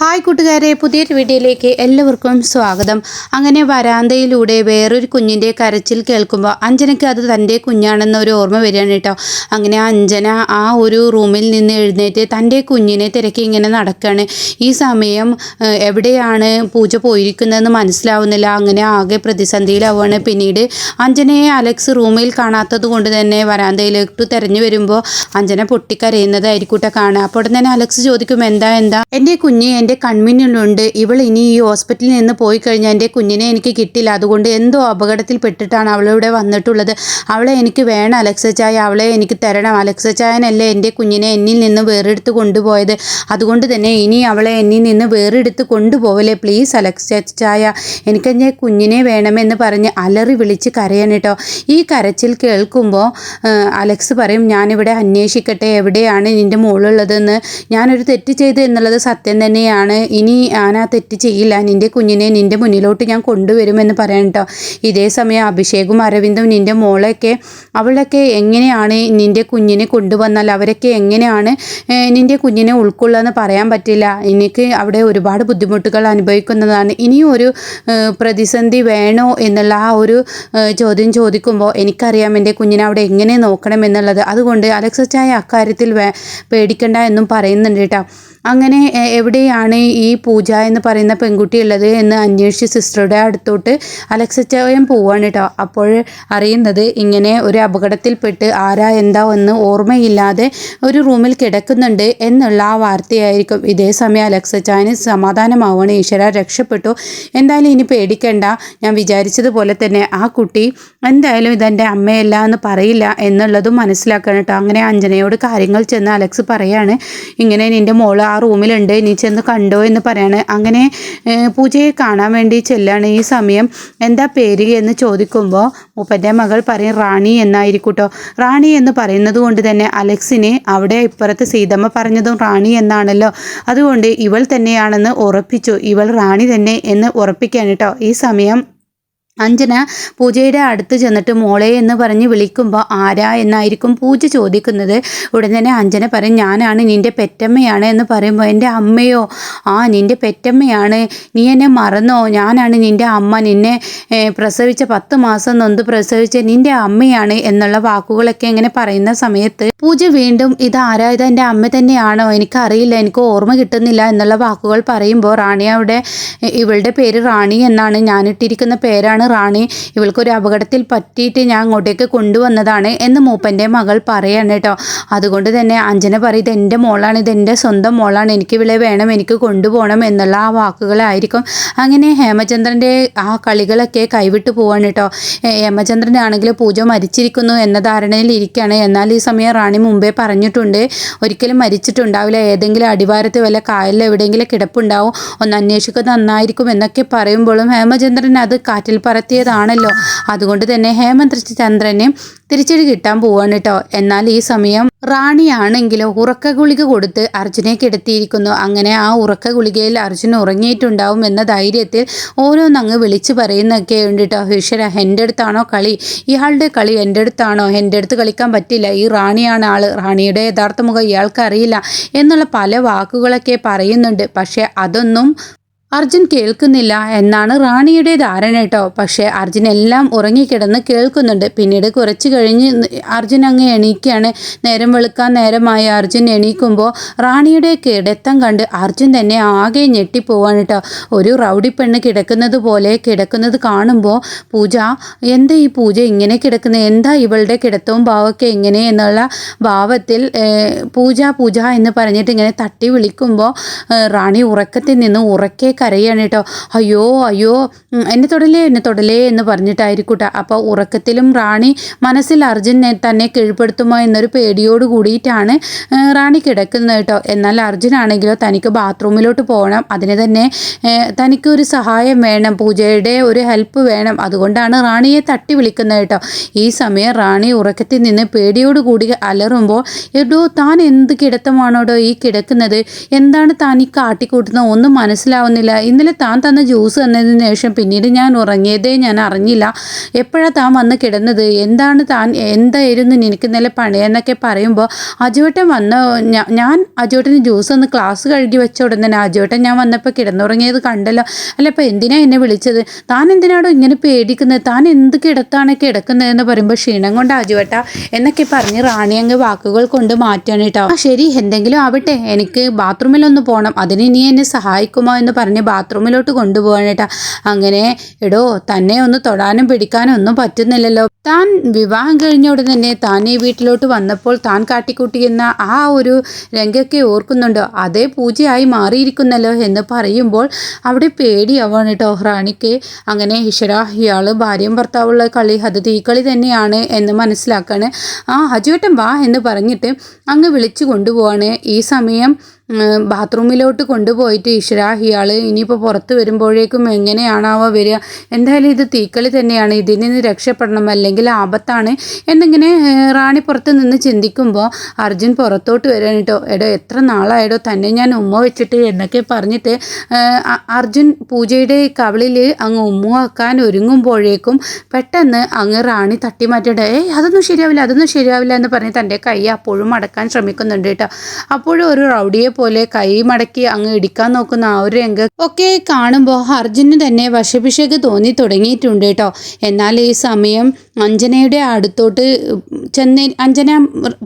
Hi കൂട്ടുകാരെ പുതിയൊരു വീഡിയോയിലേക്ക് എല്ലാവർക്കും സ്വാഗതം. അങ്ങനെ വരാന്തയിലൂടെ വേറൊരു കുഞ്ഞിന്റെ കരച്ചിൽ കേൾക്കുമ്പോൾ അഞ്ജനയ്ക്ക് അത് തന്റെ കുഞ്ഞാണെന്ന ഒരു ഓർമ്മ വരികയാണ് കേട്ടോ. അങ്ങനെ അഞ്ജന ആ ഒരു റൂമിൽ നിന്ന് എഴുന്നേറ്റ് തന്റെ കുഞ്ഞിനെ തിരക്കി ഇങ്ങനെ നടക്കുകയാണ് ഈ സമയം എവിടെയാണ് പൂജ പോയിരിക്കുന്നതെന്ന് മനസ്സിലാവുന്നില്ല. അങ്ങനെ ആകെ പ്രതിസന്ധിയിലാവുകയാണ്. പിന്നീട് അഞ്ജനയെ അലക്സ് റൂമിൽ കാണാത്തത് കൊണ്ട് തന്നെ വരാന്തയിലേക്ക് തിരഞ്ഞു വരുമ്പോൾ അഞ്ജന പൊട്ടിക്കരയുന്നതായിരിക്കൂട്ടെ കാണുക. അപ്പോൾ തന്നെ അലക്സ് ചോദിക്കും എന്താ എന്താ? എന്റെ കുഞ്ഞ് എന്റെ കൺമുന്നിലുണ്ട്. ഇവൾ ഇനി ഈ ഹോസ്പിറ്റലിൽ നിന്ന് പോയി കഴിഞ്ഞാൽ എന്റെ കുഞ്ഞിനെ എനിക്ക് കിട്ടില്ല. അതുകൊണ്ട് എന്തോ അപകടത്തിൽ പെട്ടിട്ടാണ് അവളിവിടെ വന്നിട്ടുള്ളത്. അവളെ എനിക്ക് വേണം അലക്സ ചായ. അവളെ എനിക്ക് തരണം. അലക്സ ചായനല്ലേ എന്റെ കുഞ്ഞിനെ എന്നിൽ നിന്ന് വേറെടുത്ത് കൊണ്ടുപോയത്. അതുകൊണ്ട് തന്നെ ഇനി അവളെ എന്നിൽ നിന്ന് വേറെടുത്ത് കൊണ്ടുപോവല്ലേ? പ്ലീസ് അലക്സ ചായ. എനിക്ക് എന്റെ കുഞ്ഞിനെ വേണമെന്ന് പറഞ്ഞ് അലറി വിളിച്ച് കരയാൻ കേട്ടോ. ഈ കരച്ചിൽ കേൾക്കുമ്പോൾ അലക്സ് പറയും ഞാനിവിടെ അന്വേഷിക്കട്ടെ. എവിടെയാണ് നിന്റെ മോളുള്ളതെന്ന്? ഞാനൊരു തെറ്റ് ചെയ്തു എന്നുള്ളത് സത്യം തന്നെയാണ്. ഇനി ഞാൻ ആ തെറ്റ് ചെയ്യില്ല. നിന്റെ കുഞ്ഞിനെ നിന്റെ മുന്നിലോട്ട് ഞാൻ കൊണ്ടുവരുമെന്ന് പറയാം കേട്ടോ ഇതേ സമയം അഭിഷേകും അരവിന്ദും നിന്റെ മോളെയൊക്കെ അവളൊക്കെ എങ്ങനെയാണ് നിന്റെ കുഞ്ഞിനെ കൊണ്ടുവന്നാൽ? അവരൊക്കെ എങ്ങനെയാണ് നിന്റെ കുഞ്ഞിനെ ഉൾക്കൊള്ളാന്ന് പറയാൻ പറ്റില്ല. എനിക്ക് അവിടെ ഒരുപാട് ബുദ്ധിമുട്ടുകൾ അനുഭവിക്കുന്നതാണ്. ഇനിയും ഒരു പ്രതിസന്ധി വേണോ എന്നുള്ള ആ ഒരു ചോദ്യം ചോദിക്കുമ്പോൾ എനിക്കറിയാം എന്റെ കുഞ്ഞിനെ അവിടെ എങ്ങനെ നോക്കണം എന്നുള്ളത്. അതുകൊണ്ട് അലക്സച്ചായ ചായ അക്കാര്യത്തിൽ പേടിക്കണ്ട എന്നും പറയുന്നുണ്ട് കേട്ടോ അങ്ങനെ എവിടെയാണ് ഈ പൂജ എന്ന് പറയുന്ന പെൺകുട്ടി ഉള്ളത് എന്ന് അന്വേഷിച്ച് സിസ്റ്ററുടെ അടുത്തോട്ട് അലക്സച്ചയം പോവാണ് കേട്ടോ അപ്പോൾ അറിയുന്നത് ഇങ്ങനെ ഒരു അപകടത്തിൽപ്പെട്ട് ആരാ എന്താ എന്ന് ഓർമ്മയില്ലാതെ ഒരു റൂമിൽ കിടക്കുന്നുണ്ട് എന്നുള്ള ആ വാർത്തയായിരിക്കും. ഇതേ സമയം അലക്സച്ചായന് സമാധാനമാവാണ്. ഈശ്വര രക്ഷപ്പെട്ടു. എന്തായാലും ഇനി പേടിക്കണ്ട. ഞാൻ വിചാരിച്ചതുപോലെ തന്നെ ആ കുട്ടി എന്തായാലും ഇതെന്റെ അമ്മയല്ല എന്ന് പറയില്ല എന്നുള്ളതും മനസ്സിലാക്കണം കേട്ടോ അങ്ങനെ അഞ്ജനയോട് കാര്യങ്ങൾ ചെന്ന് അലക്സ് പറയാണ് ഇങ്ങനെ നിന്റെ മോൾ ആ റൂമിലുണ്ട് നീ ചെന്ന് കണ്ടോ എന്ന് പറയാണ്. അങ്ങനെ പൂജയെ കാണാൻ വേണ്ടി ചെല്ലാണ് ഈ സമയം. എന്താ പേര് എന്ന് ചോദിക്കുമ്പോൾ മൂപ്പന്റെ മകൾ പറയും റാണി എന്നായിരിക്കൂട്ടോ റാണി എന്ന് പറയുന്നത് കൊണ്ട് തന്നെ അലക്സിനെ അവിടെ ഇപ്പുറത്ത് സീതമ്മ പറഞ്ഞതും റാണി എന്നാണല്ലോ. അതുകൊണ്ട് ഇവൾ തന്നെയാണെന്ന് ഉറപ്പിച്ചു. ഇവൾ റാണി തന്നെ എന്ന് ഉറപ്പിക്കാൻ കേട്ടോ ഈ സമയം അഞ്ജന പൂജയുടെ അടുത്ത് ചെന്നിട്ട് മോളെ എന്ന് പറഞ്ഞ് വിളിക്കുമ്പോൾ ആരാ എന്നായിരിക്കും പൂജ ചോദിക്കുന്നത്. ഉടൻ തന്നെ അഞ്ജന പറയും ഞാനാണ് നിന്റെ പെറ്റമ്മയാണ് എന്ന് പറയുമ്പോൾ എന്റെ അമ്മയോ? ആ നിന്റെ പെറ്റമ്മയാണ്. നീ എന്നെ മറന്നോ? ഞാനാണ് നിന്റെ അമ്മ. നിന്നെ പ്രസവിച്ച പത്ത് മാസം നൊന്ത് പ്രസവിച്ച നിന്റെ അമ്മയാണ് എന്നുള്ള വാക്കുകളൊക്കെ ഇങ്ങനെ പറയുന്ന സമയത്ത് പൂജ വീണ്ടും ഇത് ആരാ? ഇത് എന്റെ അമ്മ തന്നെയാണോ? എനിക്കറിയില്ല. എനിക്ക് ഓർമ്മ കിട്ടുന്നില്ല എന്നുള്ള വാക്കുകൾ പറയുമ്പോൾ റാണി അവിടെ ഇവളുടെ പേര് റാണി എന്നാണ് ഞാനിട്ടിരിക്കുന്ന പേരാണ് റാണി ഇവൾക്കൊരു അപകടത്തിൽ പറ്റിയിട്ട് ഞാൻ അങ്ങോട്ടേക്ക് കൊണ്ടുവന്നതാണ് എന്ന് മൂപ്പന്റെ മകൾ പറയാണ് കേട്ടോ. അതുകൊണ്ട് തന്നെ അഞ്ജന പറയും ഇത് എന്റെ മോളാണ് ഇത് എന്റെ സ്വന്തം മോളാണ് എനിക്ക് ഇവളെ വേണം എനിക്ക് കൊണ്ടുപോകണം എന്നുള്ള ആ വാക്കുകളായിരിക്കും. അങ്ങനെ ഹേമചന്ദ്രന്റെ ആ കളികളൊക്കെ കൈവിട്ട് പോവാണ് കേട്ടോ. ഹേമചന്ദ്രനാണെങ്കിൽ പൂജ മരിച്ചിരിക്കുന്നു എന്ന ധാരണയിൽ ഇരിക്കുകയാണ്. എന്നാൽ ഈ സമയം റാണി മുമ്പേ പറഞ്ഞിട്ടുണ്ട് ഒരിക്കലും മരിച്ചിട്ടുണ്ടാവില്ല. ഏതെങ്കിലും അടിവാരത്ത് വല്ല കായലിൽ എവിടെയെങ്കിലും കിടപ്പുണ്ടാവും. ഒന്ന് അന്വേഷിക്കുന്നത് നന്നായിരിക്കും എന്നൊക്കെ പറയുമ്പോഴും ഹേമചന്ദ്രൻ അത് കാറ്റിൽ പറത്തിയതാണല്ലോ അതുകൊണ്ട് തന്നെ ഹേമന്ത് ചന്ദ്രന് തിരിച്ചടി കിട്ടാൻ പോവാണ് കേട്ടോ എന്നാൽ ഈ സമയം റാണിയാണെങ്കിലോ ഉറക്ക ഗുളിക കൊടുത്ത് അർജുനെ കിടത്തിയിരിക്കുന്നു. അങ്ങനെ ആ ഉറക്ക ഗുളികയിൽ അർജുൻ ഉറങ്ങിയിട്ടുണ്ടാവും എന്ന ധൈര്യത്തിൽ ഓരോന്നങ്ങ് വിളിച്ചു പറയുന്നൊക്കെ ഉണ്ട് കേട്ടോ ഈശ്വര എന്റെ അടുത്താണോ കളി? ഇയാളുടെ കളി എന്റെ അടുത്താണോ? എന്റെ അടുത്ത് കളിക്കാൻ പറ്റില്ല. ഈ റാണിയാണ് ആൾ റാണിയുടെ യഥാർത്ഥ മുഖം ഇയാൾക്ക് അറിയില്ല എന്നുള്ള പല വാക്കുകളൊക്കെ പറയുന്നുണ്ട്. പക്ഷെ അതൊന്നും അർജുൻ കേൾക്കുന്നില്ല എന്നാണ് റാണിയുടെ ധാരണ കേട്ടോ. പക്ഷേ അർജുൻ എല്ലാം ഉറങ്ങിക്കിടന്ന് കേൾക്കുന്നുണ്ട്. പിന്നീട് കുറച്ച് കഴിഞ്ഞ് അർജുൻ അങ്ങ് എണീക്കുകയാണ് നേരം വെളുക്കാൻ നേരമായി അർജുൻ എണീക്കുമ്പോൾ റാണിയുടെ കിടത്തം കണ്ട് അർജുൻ തന്നെ ആകെ ഞെട്ടിപ്പോവാണ് കേട്ടോ. ഒരു റൗഡി പെണ്ണ് കിടക്കുന്നത് പോലെ കിടക്കുന്നത് കാണുമ്പോൾ പൂജ എന്താ ഈ പൂജ ഇങ്ങനെ കിടക്കുന്നത്? എന്താ ഇവളുടെ കിടത്തവും ഭാവമൊക്കെ എങ്ങനെ എന്നുള്ള ഭാവത്തിൽ പൂജ പൂജ എന്ന് പറഞ്ഞിട്ട് ഇങ്ങനെ തട്ടി വിളിക്കുമ്പോൾ റാണി ഉറക്കത്തിൽ നിന്ന് ഉറക്കെ കരയാണ് കേട്ടോ. അയ്യോ അയ്യോ എന്നെ തൊടലേ എന്നെ തൊടലേ എന്ന് പറഞ്ഞിട്ടായിരിക്കൂട്ട. അപ്പോൾ ഉറക്കത്തിലും റാണി മനസ്സിൽ അർജുൻ തന്നെ കീഴ്പ്പെടുത്തുമോ എന്നൊരു പേടിയോട് കൂടിയിട്ടാണ് റാണി കിടക്കുന്നത് കേട്ടോ. എന്നാൽ അർജുനാണെങ്കിലോ തനിക്ക് ബാത്റൂമിലോട്ട് പോകണം. അതിന് തന്നെ തനിക്ക് ഒരു സഹായം വേണം. പൂജയുടെ ഒരു ഹെൽപ്പ് വേണം. അതുകൊണ്ടാണ് റാണിയെ തട്ടി വിളിക്കുന്നത് കേട്ടോ. ഈ സമയം റാണി ഉറക്കത്തിൽ നിന്ന് പേടിയോട് കൂടി അലറുമ്പോൾ എടോ താൻ എന്ത് കിടത്തമാണോടോ ഈ കിടക്കുന്നത്? എന്താണ് താൻ ഈ കാട്ടിക്കൂട്ടുന്നത്? ഒന്നും മനസ്സിലാവുന്നില്ല. കിടന്നില്ല ഇന്നലെ താൻ തന്ന ജ്യൂസ് തന്നതിന് ശേഷം പിന്നീട് ഞാൻ ഉറങ്ങിയതേ ഞാൻ അറിഞ്ഞില്ല. എപ്പോഴാണ് താൻ വന്ന് കിടന്നത്? എന്താണ് താൻ എന്തായിരുന്നു എനിക്ക് ഇന്നലെ പണിയെന്നൊക്കെ പറയുമ്പോൾ അജുവേട്ടൻ വന്ന ഞാൻ അജുവേട്ടന് ജ്യൂസ് ഒന്ന് ക്ലാസ് കഴുകി വെച്ച ഉടനെ അജുവേട്ടൻ ഞാൻ വന്നപ്പോൾ കിടന്നുറങ്ങിയത് കണ്ടല്ലോ. അല്ല അപ്പോൾ എന്തിനാ എന്നെ വിളിച്ചത്? താൻ എന്തിനാണോ ഇങ്ങനെ പേടിക്കുന്നത്? താൻ എന്ത് കിടത്താണ് കിടക്കുന്നതെന്ന് പറയുമ്പോൾ ക്ഷീണം കൊണ്ട് അജുവേട്ട എന്നൊക്കെ പറഞ്ഞ് റാണി അങ്ങ് വാക്കുകൾ കൊണ്ട് മാറ്റാണ് കേട്ടോ. ശരി എന്തെങ്കിലും ആവട്ടെ. എനിക്ക് ബാത്റൂമിലൊന്ന് പോകണം അതിന് നീ എന്നെ സഹായിക്കുമോ എന്ന് പറഞ്ഞ് ബാത്റൂമിലോട്ട് കൊണ്ടുപോവാണ് അങ്ങനെ എടോ തന്നെ ഒന്ന് തൊടാനും പിടിക്കാനും ഒന്നും പറ്റുന്നില്ലല്ലോ. താൻ വിവാഹം കഴിഞ്ഞ ഉടനെ തന്നെ താൻ ഈ വീട്ടിലോട്ട് വന്നപ്പോൾ താൻ കാട്ടിക്കൂട്ടിയെന്ന ആ ഒരു രംഗമൊക്കെ ഓർക്കുന്നുണ്ടോ. അതേ പൂജയായി മാറിയിരിക്കുന്നല്ലോ എന്ന് പറയുമ്പോൾ അവിടെ പേടിയാവാണ് കേട്ടോ റാണിക്ക്. അങ്ങനെ ഈശ്വര ഇയാൾ ഭാര്യയും ഭർത്താവുള്ള കളി അത് തീക്കളി തന്നെയാണ് എന്ന് മനസ്സിലാക്കാണ്. ആ ഹജുവേട്ടൻ വാ എന്ന് പറഞ്ഞിട്ട് അങ്ങ് വിളിച്ചു കൊണ്ടുപോവാണ്. ഈ സമയം ബാത്റൂമിലോട്ട് കൊണ്ടുപോയിട്ട് ഈശ്വര ഇയാൾ ഇനിയിപ്പോൾ പുറത്ത് വരുമ്പോഴേക്കും എങ്ങനെയാണാവോ വരിക. എന്തായാലും ഇത് തീക്കളി തന്നെയാണ്. ഇതിൽ നിന്ന് രക്ഷപ്പെടണം അല്ലെങ്കിൽ ആപത്താണ് എന്നിങ്ങനെ റാണി പുറത്ത് നിന്ന് ചിന്തിക്കുമ്പോൾ അർജുൻ പുറത്തോട്ട് വരാൻ കേട്ടോ എടോ എത്ര നാളായടോ തന്നെ ഞാൻ ഉമ്മ വെച്ചിട്ട് എന്നൊക്കെ പറഞ്ഞിട്ട് അർജുൻ പൂജയുടെ കവളിൽ അങ്ങ് ഉമ്മ വെക്കാൻ ഒരുങ്ങുമ്പോഴേക്കും പെട്ടെന്ന് അങ്ങ് റാണി തട്ടി മാറ്റിയിട്ട് ഏയ് അതൊന്നും ശരിയാവില്ല അതൊന്നും ശരിയാവില്ല എന്ന് പറഞ്ഞ് തന്റെ കൈ അപ്പോഴും അടക്കാൻ ശ്രമിക്കുന്നുണ്ട് കേട്ടോ. അപ്പോഴും ഒരു റൗഡിയെ പോലെ കൈ മടക്കി അങ്ങ് ഇടിക്കാൻ നോക്കുന്ന ആ ഒരു രംഗ് ഒക്കെ കാണുമ്പോൾ അർജുന് തന്നെ വശപിശക് തോന്നി തുടങ്ങിയിട്ടുണ്ട് കേട്ടോ. എന്നാൽ ഈ സമയം അഞ്ജനയുടെ അടുത്തോട്ട് ചെന്ന് അഞ്ജന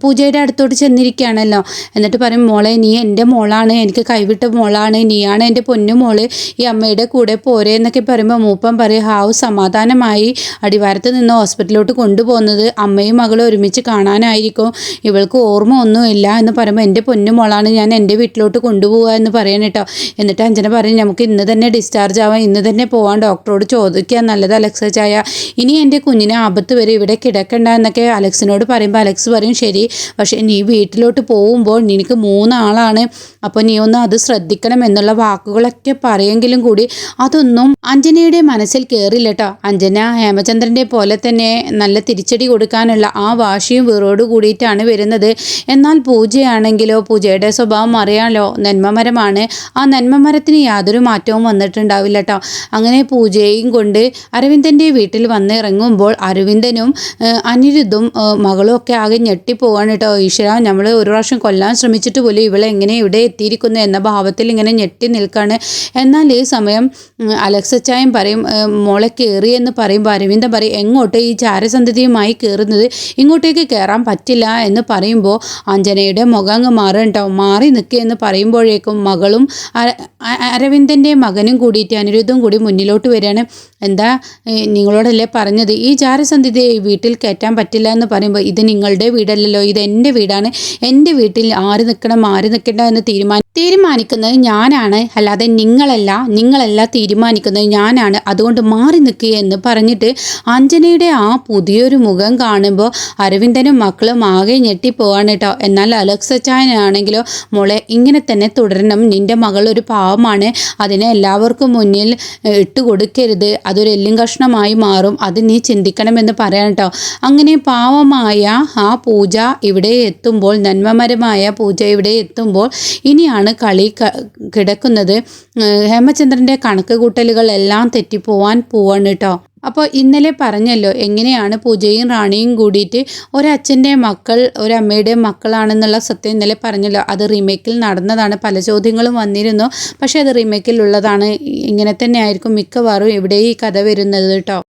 പൂജയുടെ അടുത്തോട്ട് ചെന്നിരിക്കുകയാണല്ലോ. എന്നിട്ട് പറയും മോളെ നീ എന്റെ മോളാണ്. എനിക്ക് കൈവിട്ട മോളാണ്. നീയാണ് എന്റെ പൊന്നു മോൾ. ഈ അമ്മയുടെ കൂടെ പോരെ എന്നൊക്കെ പറയുമ്പോൾ മൂപ്പൻ പറയും ഹാവ് സമാധാനമായി അടിവാരത്ത് നിന്ന് ഹോസ്പിറ്റലിലോട്ട് കൊണ്ടുപോകുന്നത് അമ്മയും മകളും ഒരുമിച്ച് കാണാനായിരിക്കും. ഇവൾക്ക് ഓർമ്മ ഒന്നുമില്ല എന്ന് പറയുമ്പോൾ എന്റെ പൊന്നു മോളാണ്. ഞാൻ എന്റെ വീട്ടിലോട്ട് കൊണ്ടുപോകുക എന്ന് പറയണം കേട്ടോ. എന്നിട്ട് അഞ്ജന പറയും നമുക്ക് ഇന്ന് തന്നെ ഡിസ്ചാർജ് ആവാം. ഇന്ന് തന്നെ പോവാൻ ഡോക്ടറോട് ചോദിക്കുക. നല്ലത് അലക്സ ചായ. ഇനി എന്റെ കുഞ്ഞിനെ ആപത്ത് വരെ ഇവിടെ കിടക്കണ്ട എന്നൊക്കെ അലക്സിനോട് പറയുമ്പോൾ അലക്സ് പറയും ശരി പക്ഷേ നീ വീട്ടിലോട്ട് പോകുമ്പോൾ നിനക്ക് മൂന്നാളാണ്. അപ്പോൾ നീ ഒന്ന് അത് ശ്രദ്ധിക്കണം എന്നുള്ള വാക്കുകളൊക്കെ പറയെങ്കിലും കൂടി അതൊന്നും അഞ്ജനയുടെ മനസ്സിൽ കയറില്ല കേട്ടോ. അഞ്ജന ഹേമചന്ദ്രന്റെ പോലെ തന്നെ നല്ല തിരിച്ചടി കൊടുക്കാനുള്ള ആ വാശിയും വീറോട് കൂടിയിട്ടാണ് വരുന്നത്. എന്നാൽ പൂജയാണെങ്കിലോ പൂജയുടെ സ്വഭാവം അറിയാമല്ലോ നന്മമരമാണ്. ആ നന്മമരത്തിന് യാതൊരു മാറ്റവും വന്നിട്ടുണ്ടാവില്ല കേട്ടോ. അങ്ങനെ പൂജയും കൊണ്ട് അരവിന്ദന്റെ വീട്ടിൽ വന്നിറങ്ങുമ്പോൾ അരവിന്ദനും അനിരുദ്ധും മകളും ഒക്കെ ആകെ ഞെട്ടിപ്പോവാണ് കേട്ടോ. ഈശ്വര നമ്മൾ ഒരു പ്രാവശ്യം കൊല്ലാൻ ശ്രമിച്ചിട്ട് പോലും ഇവളെ എങ്ങനെ ഇവിടെ എത്തിയിരിക്കുന്നു എന്ന ഭാവത്തിൽ ഇങ്ങനെ ഞെട്ടി നിൽക്കാണ്. എന്നാൽ ഈ സമയം അലക്സച്ചായം പറയും മോളെ കയറി എന്ന് പറയുമ്പോൾ അരവിന്ദൻ പറയും എങ്ങോട്ട് ഈ ചാരസന്ധതിയുമായി കയറുന്നത് ഇങ്ങോട്ടേക്ക് കയറാൻ പറ്റില്ല എന്ന് പറയുമ്പോൾ അഞ്ജനയുടെ മുഖം അങ്ങ് കേട്ടോ. മാറി നിൽക്കുക എന്ന് പറയുമ്പോഴേക്കും മകളും അര- അരവിന്ദന്റെ മകനും കൂടിയിട്ട് അനിരുദ്ധം കൂടി മുന്നിലോട്ട് വരികയാണ്. എന്താ നിങ്ങളോടല്ലേ പറഞ്ഞത്? ഈ ചാരസന്ധിതയെ വീട്ടിൽ കയറ്റാൻ പറ്റില്ല എന്ന് പറയുമ്പോൾ ഇത് നിങ്ങളുടെ വീടല്ലല്ലോ ഇത് എന്റെ വീടാണ് എന്റെ വീട്ടിൽ ആര് നിൽക്കണം ആര് നിൽക്കണ്ട എന്ന് തീരുമാനം തീരുമാനിക്കുന്നത് ഞാനാണ്. അല്ലാതെ നിങ്ങളല്ല നിങ്ങളല്ല തീരുമാനിക്കുന്നത് ഞാനാണ്. അതുകൊണ്ട് മാറി നിൽക്കുക എന്ന് പറഞ്ഞിട്ട് അഞ്ജനയുടെ ആ പുതിയൊരു മുഖം കാണുമ്പോൾ അരവിന്ദനും മക്കളും ആകെ ഞെട്ടിപ്പോവാണ് കേട്ടോ എന്നാൽ അലക്സച്ചാനാണെങ്കിലോ മോളെ ഇങ്ങനെ തന്നെ തുടരണം. നിന്റെ മകൾ ഒരു പാവമാണ്. അതിനെ എല്ലാവർക്കും മുന്നിൽ ഇട്ട് കൊടുക്കരുത്. അതൊരു എല്ലും കഷ്ണമായി മാറും. അത് നീ ചിന്തിക്കണമെന്ന് പറയാം കേട്ടോ അങ്ങനെ പാവമായ ആ പൂജ ഇവിടെ എത്തുമ്പോൾ നന്മമരമായ പൂജ ഇവിടെ എത്തുമ്പോൾ ഇനിയാണ് കളി കിടക്കുന്നത്. ഹേമചന്ദ്രന്റെ കണക്ക് കൂട്ടലുകൾ എല്ലാം തെറ്റിപ്പോവാൻ പോവാണ് കേട്ടോ അപ്പോൾ ഇന്നലെ പറഞ്ഞല്ലോ എങ്ങനെയാണ് പൂജയും റാണിയും കൂടിയിട്ട് ഒരച്ഛന്റെ മക്കൾ ഒരമ്മയുടെ മക്കളാണെന്നുള്ള സത്യം ഇന്നലെ പറഞ്ഞല്ലോ. അത് റീമേക്കിൽ നടന്നതാണ് പല ചോദ്യങ്ങളും വന്നിരുന്നു. പക്ഷേ അത് റീമേക്കിൽ ഉള്ളതാണ് ഇങ്ങനെ തന്നെ ആയിരിക്കും മിക്കവാറും ഇവിടെ ഈ കഥ വരുന്നത് കേട്ടോ